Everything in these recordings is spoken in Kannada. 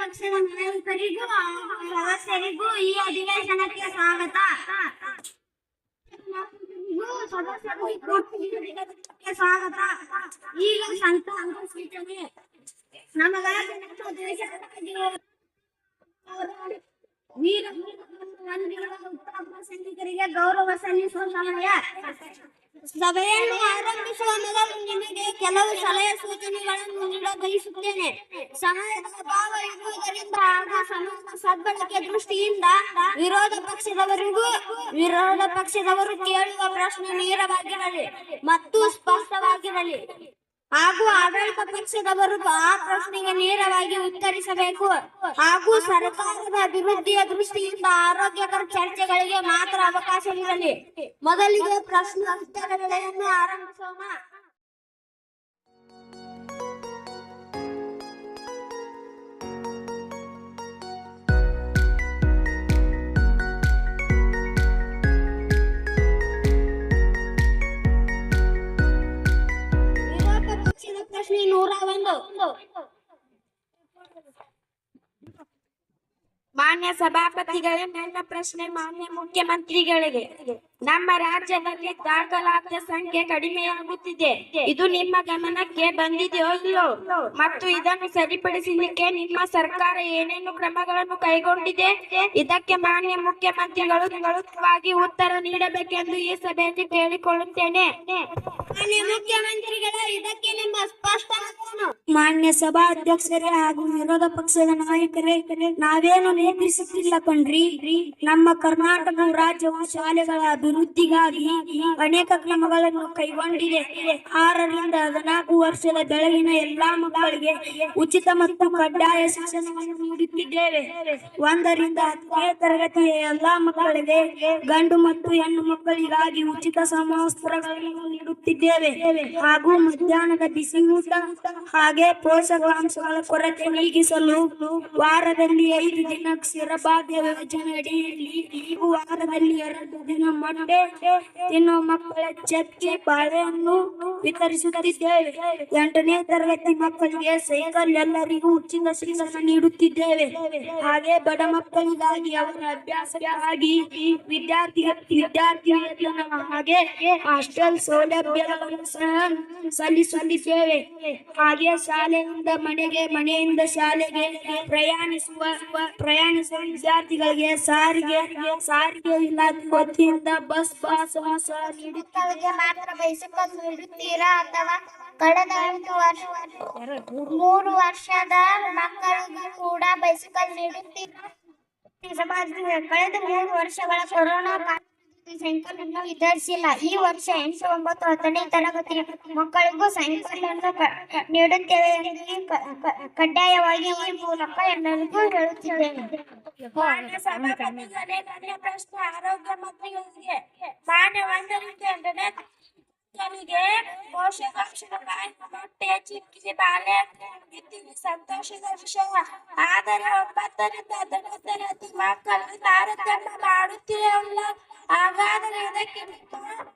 ವಿರೋಧಿಗಳ ಆಡಳಿತ ಪಕ್ಷದ ನಾಯಕರಿಗೂ ಸದಸ್ಯರಿಗೂ ಈ ಅಧಿವೇಶನಕ್ಕೆ ಸ್ವಾಗತ ಸದಸ್ಯರು ಈ ಕೂಟಕ್ಕೆ ಸ್ವಾಗತ ಈಗ ಸಂತಾನ ಸೂಚನೆ ನಮಗಳ ದೇಶದ ವೀರ ವಂದಿಗಳ ಉತ್ತಮ ಸೈನಿಕರಿಗೆ ಗೌರವ ಸಲ್ಲಿಸುವ ಸಮಯ ಸಭೆಯನ್ನು ಆರಂಭಿಸುವ ಮೊದಲು ನಿಮಗೆ ಕೆಲವು ಸಲಹೆ ಸೂಚನೆಗಳನ್ನು ನೀಡ ಬಯಸುತ್ತೇನೆ. ಸಮಯದ ಅಭಾವ ಇರುವುದರಿಂದ ಆಗ ಸಮಯದ ಸದ್ಬಳಕೆ ದೃಷ್ಟಿಯಿಂದ ವಿರೋಧ ಪಕ್ಷದವರಿಗೂ, ವಿರೋಧ ಪಕ್ಷದವರು ಕೇಳುವ ಪ್ರಶ್ನೆ ನೇರವಾಗಿರಲಿ ಮತ್ತು ಸ್ಪಷ್ಟವಾಗಿರಲಿ. ಹಾಗೂ ಆಡಳಿತ ಪಕ್ಷದವರು ಆ ಪ್ರಶ್ನೆಗೆ ನೇರವಾಗಿ ಉತ್ತರಿಸಬೇಕು. ಹಾಗೂ ಸರ್ಕಾರದ ಅಭಿವೃದ್ಧಿಯ ದೃಷ್ಟಿಯಿಂದ ಆರೋಗ್ಯಕರ ಚರ್ಚೆಗಳಿಗೆ ಮಾತ್ರ ಅವಕಾಶವಿರಲಿ. ಮೊದಲಿಗೆ ಪ್ರಶ್ನೆ ಉತ್ತರಗಳನ್ನು ಆರಂಭಿಸೋಣ. ಮಾನ್ಯ ಸಭಾಪತಿಗಳೇ ನನ್ನ ಪ್ರಶ್ನೆ ಮಾನ್ಯ ಮುಖ್ಯಮಂತ್ರಿಗಳಿಗೆ. ನಮ್ಮ ರಾಜ್ಯದಲ್ಲಿ ದಾಖಲಾತಿಯ ಸಂಖ್ಯೆ ಕಡಿಮೆಯಾಗುತ್ತಿದೆ. ಇದು ನಿಮ್ಮ ಗಮನಕ್ಕೆ ಬಂದಿದೆಯೋ ಇಲ್ಲೋ ಮತ್ತು ಇದನ್ನು ಸರಿಪಡಿಸಲಿಕ್ಕೆ ನಿಮ್ಮ ಸರ್ಕಾರ ಏನೇನು ಕ್ರಮಗಳನ್ನು ಕೈಗೊಂಡಿದೆ? ಇದಕ್ಕೆ ಮಾನ್ಯ ಮುಖ್ಯಮಂತ್ರಿಗಳು ತ್ವರಿತವಾಗಿ ಉತ್ತರ ನೀಡಬೇಕೆಂದು ಈ ಸಭೆಯಲ್ಲಿ ಕೇಳಿಕೊಳ್ಳುತ್ತೇನೆ. ಮಾನ್ಯ ಮುಖ್ಯಮಂತ್ರಿಗಳ, ಇದಕ್ಕೆ ನಿಮ್ಮ ಸ್ಪಷ್ಟ. ಮಾನ್ಯ ಸಭಾಧ್ಯಕ್ಷರೇ ಹಾಗೂ ವಿರೋಧ ಪಕ್ಷದ ನಾಯಕರೇ, ನಾವೇನು ನಿಯಂತ್ರಿಸುತ್ತಿಲ್ಲ ಕಣ್ರಿ. ನಮ್ಮ ಕರ್ನಾಟಕ ರಾಜ್ಯವು ಶಾಲೆಗಳ ಅಭಿವೃದ್ಧಿಗಾಗಿ ಅನೇಕ ಕ್ರಮಗಳನ್ನು ಕೈಗೊಂಡಿದೆ. ಆರರಿಂದ ಹದಿನಾಲ್ಕು ವರ್ಷದ ಬೆಳಗಿನ ಎಲ್ಲಾ ಮಕ್ಕಳಿಗೆ ಉಚಿತ ಮತ್ತು ಕಡ್ಡಾಯ ಶಿಕ್ಷಣವನ್ನು ನೀಡುತ್ತಿದ್ದೇವೆ. ಒಂದರಿಂದ ಹತ್ತನೇ ತರಗತಿಯ ಎಲ್ಲಾ ಮಕ್ಕಳಿಗೆ ಗಂಡು ಮತ್ತು ಹೆಣ್ಣು ಮಕ್ಕಳಿಗಾಗಿ ಉಚಿತ ಸಮವಸ್ತ್ರಗಳನ್ನು ನೀಡುತ್ತಿದ್ದೇವೆ. ಹಾಗೂ ಮಧ್ಯಾಹ್ನದ ಬಿಸಿ ಹಾಗೆ ಪೋಷಕಾಂಶಗಳ ಕೊರತೆ ನೀಗಿಸಲು ವಾರದಲ್ಲಿ ಐದು ದಿನ ಕ್ಷೀರಭಾಗ್ಯ ಯೋಜನೆ ಅಡಿಯಲ್ಲಿ ವಾರದಲ್ಲಿ ಎರಡು ದಿನ ಮೊಟ್ಟೆ ತಿನ್ನುವ ಮಕ್ಕಳ ಚಕ್ಕೆ ಬಾಳೆಹಣ್ಣು ವಿತರಿಸುತ್ತಿದ್ದೇವೆ ಎಂಟನೇ ತರಗತಿ ಮಕ್ಕಳಿಗೆ ಸೈಕಲ್ ಎಲ್ಲರಿಗೂ ಉಚಿತ ಶಿಕ್ಷಣ ನೀಡುತ್ತಿದ್ದೇವೆ ಹಾಗೆ ಬಡ ಮಕ್ಕಳಿಗಾಗಿ ಅವರ ಅಭ್ಯಾಸಕ್ಕಾಗಿ ವಿದ್ಯಾರ್ಥಿ ವಿದ್ಯಾರ್ಥಿ ವೇತನ ಹಾಗೆ ಹಾಸ್ಟೆಲ್ ಸೌಲಭ್ಯಗಳನ್ನು ಸಹ ಸಲ್ಲಿಸುತ್ತಿದ್ದೇವೆ ಹಾಗೆ ಶಾಲೆಯಿಂದ ಮನೆಗೆ ಮನೆಯಿಂದ ಶಾಲೆಗೆ ಪ್ರಯಾಣಿಸುವ ಪ್ರಯಾಣಿಸುವ ವಿದ್ಯಾರ್ಥಿಗಳಿಗೆ ಸಾರಿಗೆ ಸಾರಿಗೆ ಇಲಾಖೆ ವತಿಯಿಂದ ಬಸ್ ಪಾಸ್ ಮಕ್ಕಳಿಗೆ ಮಾತ್ರ ಬೈಸಿಕಲ್ ನೀಡುತ್ತೀರಾ ಅಥವಾ ಕಳೆದ ಐದು ಮೂರು ವರ್ಷದ ಮಕ್ಕಳಿಗೂ ಕೂಡ ಬೈಸಿಕಲ್ ನೀಡುತ್ತೀರಾ ಕಳೆದ ಮೂರು ವರ್ಷಗಳ ಕೊರೋನಾ ಕಾಲದಲ್ಲಿ ಸೈಕಲ್ ಅನ್ನು ವಿತರಿಸಿಲ್ಲ ಈ ವರ್ಷ ಎಂಟು ಒಂಬತ್ತು ಹತ್ತನೇ ತರಗತಿಯ ಮಕ್ಕಳಿಗೂ ಸೈಕಲ್ ಅನ್ನು ನೀಡುತ್ತೇವೆ ಕಡ್ಡಾಯವಾಗಿ ಈ ಮೂಲಕ ಎಲ್ಲರಿಗೂ ಹೇಳುತ್ತಿದ್ದೇನೆ. ಪ್ರಶ್ನೆ ಆರೋಗ್ಯ ಮಂತ್ರಿಗಳಿಗೆ ಮಾನ್ಯ ಎರಡನೇ ಮಕ್ಕಳಿಗೆ ಪೋಷಕಾಂಶಗಳ ಮೊಟ್ಟೆ ಚಿಕ್ಕಿ ಬಾಳೆ ಇತ್ತೀಚೆಗೆ ಸಂತೋಷದ ವಿಷಯ ಆದರೆ ಒಂಬತ್ತರಿಂದ ಹದಿನೈದು ತರಗತಿ ಮಕ್ಕಳು ತಾರತಮ್ಯ ಮಾಡುತ್ತಿರಲ್ಲ ಹಾಗಾದರೆ ಇದಕ್ಕೆ ನಿಮ್ಮ-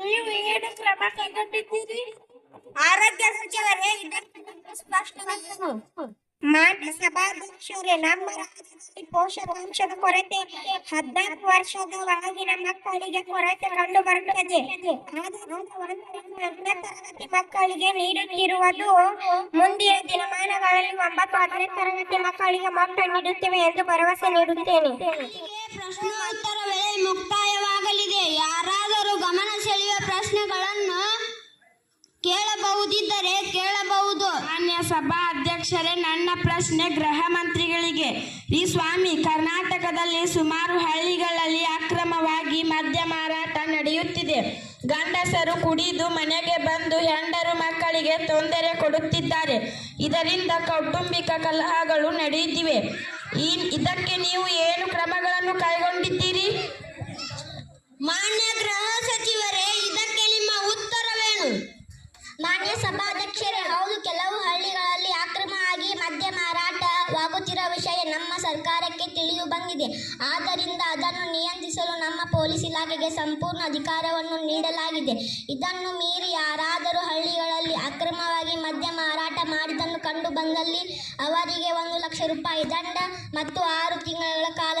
ನೀವು ಏನು ಕ್ರಮ ಕೈಗೊಂಡಿದ್ದೀರಿ ಆರೋಗ್ಯ ಸಚಿವರೇ ಇದಕ್ಕೆ ಸ್ಪಷ್ಟವನ್ನು ಮಾನ್ಯ ಸಭಾಧ್ಯಕ್ಷರೇ ನಮ್ಮ ರಾಜ್ಯದಲ್ಲಿ ಪೋಷಕಾಂಶದ ಕೊರತೆ. ಹದಿನಾಲ್ಕು ವರ್ಷದ ಒಳಗಿನ ಮಕ್ಕಳಿಗೆ ಕೊರತೆ ಕಂಡು ಬರುತ್ತದೆ ತರಗತಿ ಮಕ್ಕಳಿಗೆ ನೀಡುತ್ತಿರುವುದು ಮುಂದಿನ ದಿನಮಾನಗಳಲ್ಲಿ ಒಂಬತ್ತು ಹತ್ತನೇ ತರಗತಿ ಮಕ್ಕಳಿಗೆ ಮೊಟ್ಟೆ ನೀಡುತ್ತೇವೆ ಎಂದು ಭರವಸೆ ನೀಡುತ್ತೇನೆ. ಪ್ರಶ್ನೋತ್ತರ ವೇಳೆ ಮುಕ್ತಾಯವಾಗಲಿದೆ. ಯಾರಾದರೂ ಗಮನ ಸೆಳೆಯುವ ಪ್ರಶ್ನೆಗಳನ್ನು ಕೇಳಬಹುದಿದ್ದರೆ ಕೇಳಬಹುದು. ಮಾನ್ಯ ಸಭಾ ಅಧ್ಯಕ್ಷರೇ, ನನ್ನ ಪ್ರಶ್ನೆ ಗೃಹ ಮಂತ್ರಿಗಳಿಗೆ. ಈ ಸ್ವಾಮಿ, ಕರ್ನಾಟಕದಲ್ಲಿ ಸುಮಾರು ಹಳ್ಳಿಗಳಲ್ಲಿ ಅಕ್ರಮವಾಗಿ ಮದ್ಯ ಮಾರಾಟ ನಡೆಯುತ್ತಿದೆ. ಗಂಡಸರು ಕುಡಿದು ಮನೆಗೆ ಬಂದು ಹೆಂಡರು ಮಕ್ಕಳಿಗೆ ತೊಂದರೆ ಕೊಡುತ್ತಿದ್ದಾರೆ. ಇದರಿಂದ ಕೌಟುಂಬಿಕ ಕಲಹಗಳು ನಡೆಯುತ್ತಿವೆ. ಇದಕ್ಕೆ ನೀವು ಏನು ಕ್ರಮಗಳನ್ನು ಕೈಗೊಂಡಿದ್ದೀರಿ? ಆದ್ದರಿಂದ ಅದನ್ನು ನಿಯಂತ್ರಿಸಲು ನಮ್ಮ ಪೊಲೀಸ್ ಇಲಾಖೆಗೆ ಸಂಪೂರ್ಣ ಅಧಿಕಾರವನ್ನು ನೀಡಲಾಗಿದೆ. ಇದನ್ನು ಮೀರಿ ಯಾರಾದರೂ ಹಳ್ಳಿಗಳಲ್ಲಿ ಅಕ್ರಮವಾಗಿ ಮದ್ಯ ಮಾರಾಟ ಮಾಡಿದ್ದನ್ನು ಕಂಡು ಬಂದಲ್ಲಿ ಅವರಿಗೆ ಒಂದು ಲಕ್ಷ ರೂಪಾಯಿ ದಂಡ ಮತ್ತು ಆರು ತಿಂಗಳ ಕಾಲ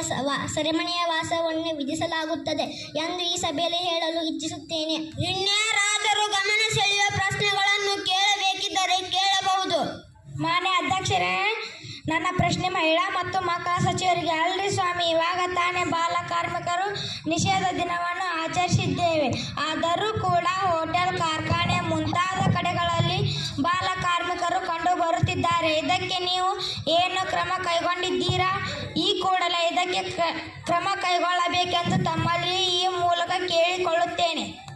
ಸೆರೆಮನೆಯ ವಾಸವನ್ನು ವಿಧಿಸಲಾಗುತ್ತದೆ ಎಂದು ಈ ಸಭೆಯಲ್ಲಿ ಹೇಳಲು ಇಚ್ಛಿಸುತ್ತೇನೆ. ಇನ್ಯಾರಾದರೂ ಗಮನ ಸೆಳೆಯುವ ಪ್ರಶ್ನೆಗಳನ್ನು ಕೇಳಬೇಕಿದ್ದರೆ ಕೇಳಬಹುದು. ಮಾನ್ಯ ಅಧ್ಯಕ್ಷರೇ ನನ್ನ ಪ್ರಶ್ನೆ ಮಹಿಳಾ ಮತ್ತು ಮಕ್ಕಳ ಸಚಿವರಿಗೆ, ಅಲ್ರಿ ಸ್ವಾಮಿ, ಇವಾಗ ತಾನೇ ಬಾಲ ಕಾರ್ಮಿಕರು ನಿಷೇಧ ದಿನವನ್ನು ಆಚರಿಸಿದ್ದೇವೆ. ಆದರೂ ಕೂಡ ಹೋಟೆಲ್, ಕಾರ್ಖಾನೆ ಮುಂತಾದ ಕಡೆಗಳಲ್ಲಿ ಬಾಲ ಕಾರ್ಮಿಕರು ಕಂಡು ಬರುತ್ತಿದ್ದಾರೆ ಇದಕ್ಕೆ ನೀವು ಏನು ಕ್ರಮ ಕೈಗೊಂಡಿದ್ದೀರಾ? ಈ ಕೂಡಲೇ ಇದಕ್ಕೆ ಕ್ರ- ಕ್ರಮ ಕೈಗೊಳ್ಳಬೇಕೆಂದು ತಮ್ಮಲ್ಲಿ ಈ ಮೂಲಕ ಕೇಳಿಕೊಳ್ಳುತ್ತೇನೆ.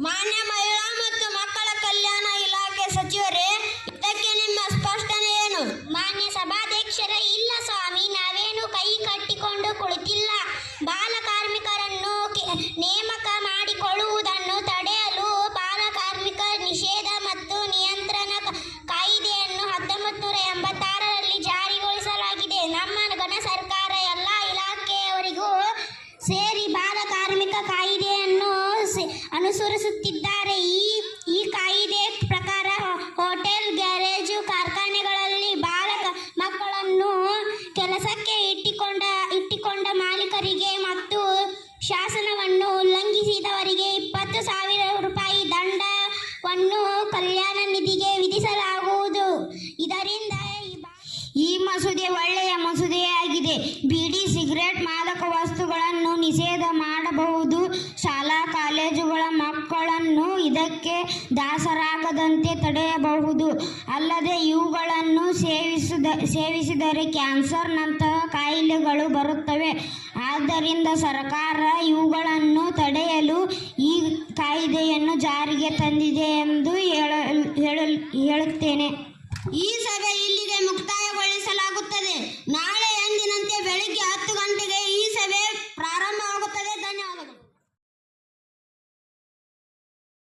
ಮಾನ್ಯ ದಾಸರಾಗದಂತೆ ತಡೆಯಬಹುದು. ಅಲ್ಲದೆ ಇವುಗಳನ್ನು ಸೇವಿಸಿದ, ಸೇವಿಸಿದರೆ ಕ್ಯಾನ್ಸರ್ನಂತಹ ಕಾಯಿಲೆಗಳು ಬರುತ್ತವೆ. ಆದ್ದರಿಂದ ಸರ್ಕಾರ ಇವುಗಳನ್ನು ತಡೆಯಲು ಈ ಕಾಯ್ದೆಯನ್ನು ಜಾರಿಗೆ ತಂದಿದೆ ಎಂದು ಹೇಳುತ್ತೇನೆ. ಈ ಸಭೆ ಇಲ್ಲಿದೆ ಮುಕ್ತಾಯಗೊಳಿಸಲಾಗುತ್ತದೆ.